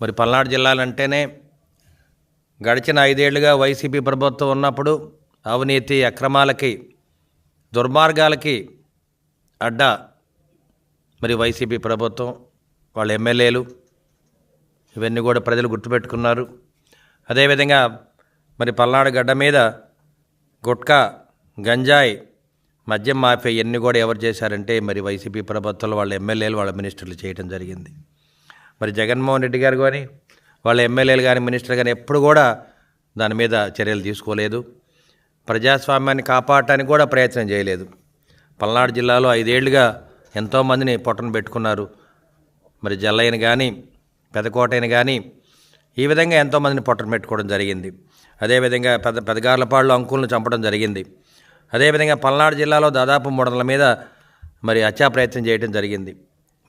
మరి పల్నాడు జిల్లాలంటేనే గడిచిన ఐదేళ్ళుగా వైసీపీ ప్రభుత్వం ఉన్నప్పుడు అవినీతి అక్రమాలకి దుర్మార్గాలకి అడ్డా మరి వైసీపీ ప్రభుత్వం. వాళ్ళ ఎమ్మెల్యేలు ఇవన్నీ కూడా ప్రజలు గుర్తుపెట్టుకున్నారు. అదేవిధంగా మరి పల్నాడు గడ్డ మీద గుట్కా గంజాయి మద్యం మాఫియా ఇవన్నీ కూడా ఎవరు చేశారంటే మరి వైసీపీ ప్రభుత్వంలో వాళ్ళ ఎమ్మెల్యేలు వాళ్ళ మినిస్టర్లు చేయడం జరిగింది. మరి జగన్మోహన్ రెడ్డి గారు కానీ వాళ్ళ ఎమ్మెల్యేలు కానీ మినిస్టర్ కానీ ఎప్పుడు కూడా దాని మీద చర్యలు తీసుకోలేదు. ప్రజాస్వామ్యాన్ని కాపాడటానికి కూడా ప్రయత్నం చేయలేదు. పల్నాడు జిల్లాలో ఐదేళ్ళుగా ఎంతోమందిని పొట్టను పెట్టుకున్నారు. మరి జల్లయ్యన కానీ పెదకోటైన కానీ ఈ విధంగా ఎంతోమందిని పొట్టను పెట్టుకోవడం జరిగింది. అదేవిధంగా పెద్ద పెదగార్లపాళ్ళు అంకులను చంపడం జరిగింది. అదేవిధంగా పల్నాడు జిల్లాలో దాదాపు మూడు మీద మరి హత్యా ప్రయత్నం చేయడం జరిగింది.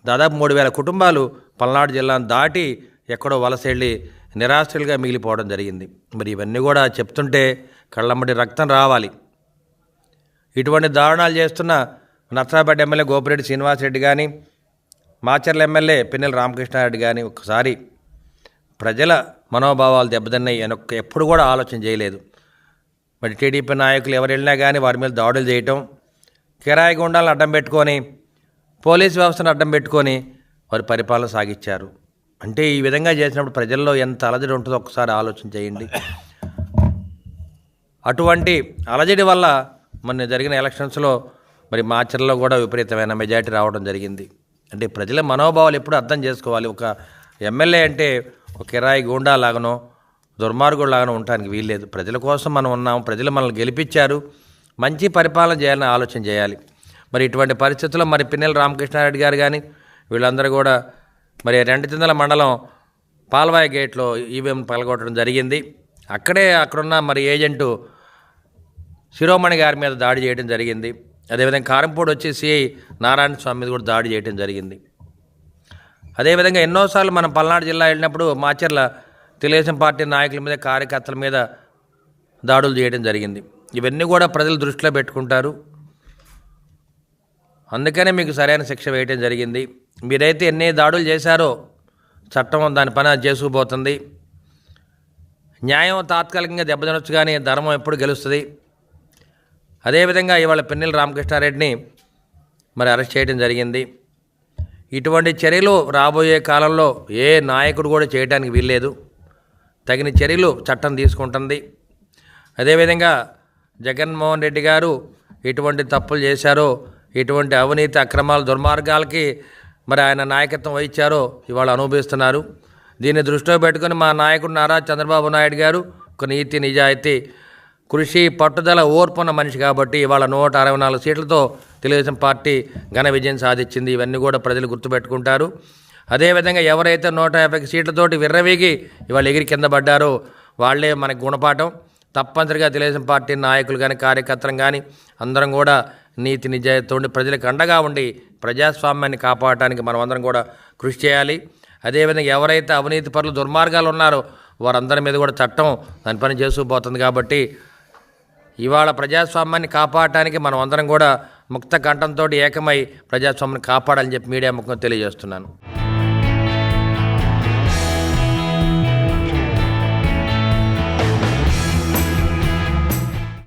దాదాపు మూడు వేల కుటుంబాలు పల్నాడు జిల్లాను దాటి ఎక్కడో వలస వెళ్ళి నిరాశ్రులుగా మిగిలిపోవడం జరిగింది. మరి ఇవన్నీ కూడా చెప్తుంటే కళ్ళమ్మటి రక్తం రావాలి. ఇటువంటి దారుణాలు చేస్తున్న నర్సాపేట ఎమ్మెల్యే గోపిరెడ్డి శ్రీనివాసరెడ్డి కానీ మాచర్ల ఎమ్మెల్యే పిన్నెల రామకృష్ణారెడ్డి కానీ ఒకసారి ప్రజల మనోభావాలు దెబ్బతిన్నాయి అని ఒక్క- ఎప్పుడు కూడా ఆలోచన చేయలేదు. మరి టీడీపీ నాయకులు ఎవరు వెళ్ళినా కానీ వారి మీద దాడులు చేయటం కిరాయి గుండాలను అడ్డం పెట్టుకొని పోలీస్ వ్యవస్థను అడ్డం పెట్టుకొని వారి పరిపాలన సాగించారు అంటే ఈ విధంగా చేసినప్పుడు ప్రజల్లో ఎంత అలజడి ఉంటుందో ఒకసారి ఆలోచన చేయండి. అటువంటి అలజడి వల్ల మొన్న జరిగిన ఎలక్షన్స్లో మరి మాచర్లో కూడా విపరీతమైన మెజారిటీ రావడం జరిగింది. అంటే ప్రజల మనోభావాలు ఎప్పుడు అర్థం చేసుకోవాలి. ఒక ఎమ్మెల్యే అంటే ఒక కిరాయి గూండా లాగానో దుర్మార్గుడు లాగానో ఉండటానికి వీల్లేదు. ప్రజల కోసం మనం ఉన్నాం ప్రజలు మనల్ని గెలిపించారు. మంచి పరిపాలన చేయాలని ఆలోచన చేయాలి. మరి ఇటువంటి పరిస్థితుల్లో మరి పిన్నెల రామకృష్ణారెడ్డి గారు కానీ వీళ్ళందరూ కూడా మరి రెండు చిందల మండలం పాల్వాయి గేట్లో ఈవీఎం పలగొట్టడం జరిగింది. అక్కడే అక్కడున్న మరి ఏజెంటు శిరోమణి గారి మీద దాడి చేయడం జరిగింది. అదేవిధంగా కారంపూడి వచ్చి సిఐ నారాయణ స్వామి మీద కూడా దాడి చేయడం జరిగింది. అదేవిధంగా ఎన్నోసార్లు మనం పల్నాడు జిల్లా వెళ్ళినప్పుడు మాచర్ల తెలుగుదేశం పార్టీ నాయకుల మీద కార్యకర్తల మీద దాడులు చేయడం జరిగింది. ఇవన్నీ కూడా ప్రజలు దృష్టిలో పెట్టుకుంటారు. అందుకనే మీకు సరైన శిక్ష వేయటం జరిగింది. మీరైతే ఎన్ని దాడులు చేశారో చట్టం దాని పని అది చేసుకుపోతుంది. న్యాయం తాత్కాలికంగా దెబ్బతినొచ్చు కానీ ధర్మం ఎప్పుడు గెలుస్తుంది. అదేవిధంగా ఇవాళ పిన్నెల రామకృష్ణారెడ్డిని మరి అరెస్ట్ చేయడం జరిగింది. ఇటువంటి చర్యలు రాబోయే కాలంలో ఏ నాయకుడు కూడా చేయడానికి వీల్లేదు. తగిన చర్యలు చట్టం తీసుకుంటుంది. అదేవిధంగా జగన్మోహన్ రెడ్డి గారు ఎటువంటి తప్పులు చేశారో ఇటువంటి అవినీతి అక్రమాలు దుర్మార్గాలకి మరి ఆయన నాయకత్వం వహించారో ఇవాళ అనుభవిస్తున్నారు. దీన్ని దృష్టిలో పెట్టుకుని మా నాయకుడు నారా చంద్రబాబు నాయుడు గారు ఒక నీతి నిజాయితీ కృషి పట్టుదల ఓర్పున్న మనిషి కాబట్టి ఇవాళ నూట అరవై నాలుగు సీట్లతో తెలుగుదేశం పార్టీ ఘన విజయం సాధించింది. ఇవన్నీ కూడా ప్రజలు గుర్తుపెట్టుకుంటారు. అదేవిధంగా ఎవరైతే నూట యాభై సీట్లతోటి విర్రవీగి ఇవాళ ఎగిరి కింద పడ్డారో వాళ్ళే మనకు గుణపాఠం. తప్పనిసరిగా తెలుగుదేశం పార్టీ నాయకులు కానీ కార్యకర్తలు కానీ అందరం కూడా నీతి నిజాయితీతో ఉండి ప్రజలకు అండగా ఉండి ప్రజాస్వామ్యాన్ని కాపాడటానికి మనం అందరం కూడా కృషి చేయాలి. అదేవిధంగా ఎవరైతే అవినీతి పరులు దుర్మార్గాలు ఉన్నారో వారందరి మీద కూడా చట్టం దాని పని చేసుకుపోతుంది కాబట్టి ఇవాళ ప్రజాస్వామ్యాన్ని కాపాడటానికి మనం అందరం కూడా ముక్త కంఠంతో ఏకమై ప్రజాస్వామ్యాన్ని కాపాడాలని చెప్పి మీడియా ముఖం తెలియజేస్తున్నాను.